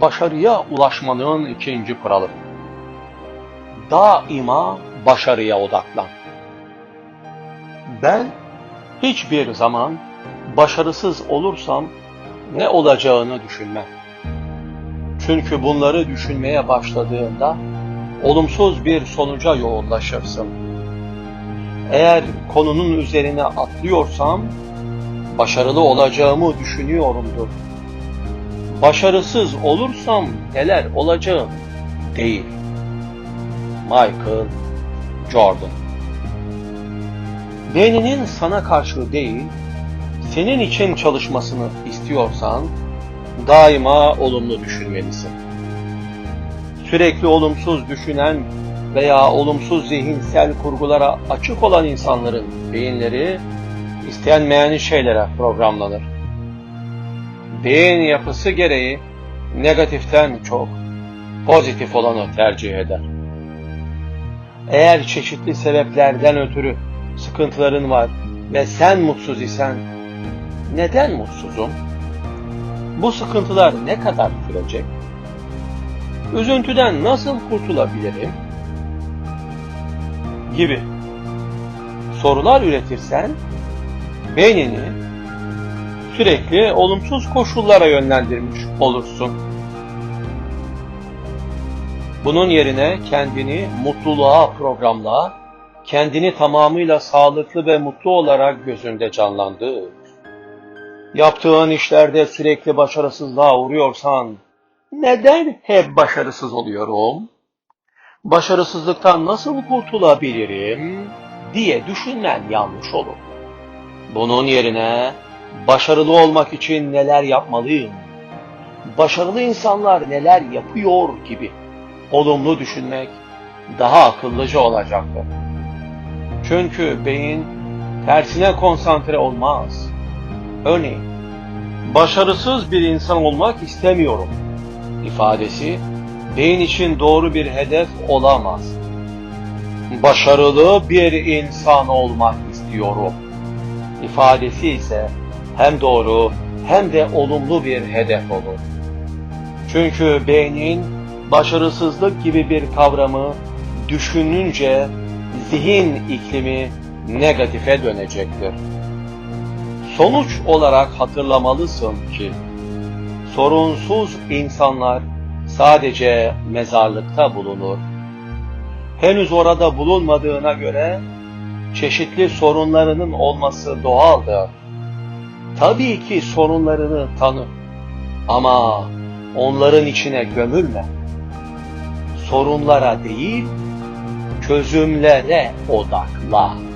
başarıya ulaşmanın ikinci kuralı. Daima başarıya odaklan. Ben hiçbir zaman başarısız olursam ne olacağını düşünmem. Çünkü bunları düşünmeye başladığında olumsuz bir sonuca yoğunlaşırsın. Eğer konunun üzerine atlıyorsam başarılı olacağımı düşünüyorumdur. Başarısız olursam neler olacağım değil. Michael Jordan Beyninin sana karşı değil, senin için çalışmasını istiyorsan daima olumlu düşünmelisin. Sürekli olumsuz düşünen veya olumsuz zihinsel kurgulara açık olan insanların beyinleri istenmeyen şeylere programlanır. Beyin yapısı gereği negatiften çok pozitif olanı tercih eder. Eğer çeşitli sebeplerden ötürü sıkıntıların var ve sen mutsuz isen neden mutsuzum? Bu sıkıntılar ne kadar sürecek? Üzüntüden nasıl kurtulabilirim? Gibi sorular üretirsen beynini sürekli olumsuz koşullara yönlendirmiş olursun. Bunun yerine kendini mutluluğa programla, kendini tamamıyla sağlıklı ve mutlu olarak gözünde canlandır. Yaptığın işlerde sürekli başarısızlığa uğruyorsan, neden hep başarısız oluyorum? Başarısızlıktan nasıl kurtulabilirim diye düşünmen yanlış olur. Bunun yerine başarılı olmak için neler yapmalıyım? Başarılı insanlar neler yapıyor gibi olumlu düşünmek daha akıllıca olacaktır. Çünkü beyin tersine konsantre olmaz. Örneğin, başarısız bir insan olmak istemiyorum ifadesi beyin için doğru bir hedef olamaz. Başarılı bir insan olmak istiyorum ifadesi ise hem doğru hem de olumlu bir hedef olur. Çünkü beynin başarısızlık gibi bir kavramı düşününce zihin iklimi negatife dönecektir. Sonuç olarak hatırlamalısın ki sorunsuz insanlar sadece mezarlıkta bulunur. Henüz orada bulunmadığına göre çeşitli sorunlarının olması doğaldır. Tabii ki sorunlarını tanı ama onların içine gömülme. Sorunlara değil, çözümlere odaklan.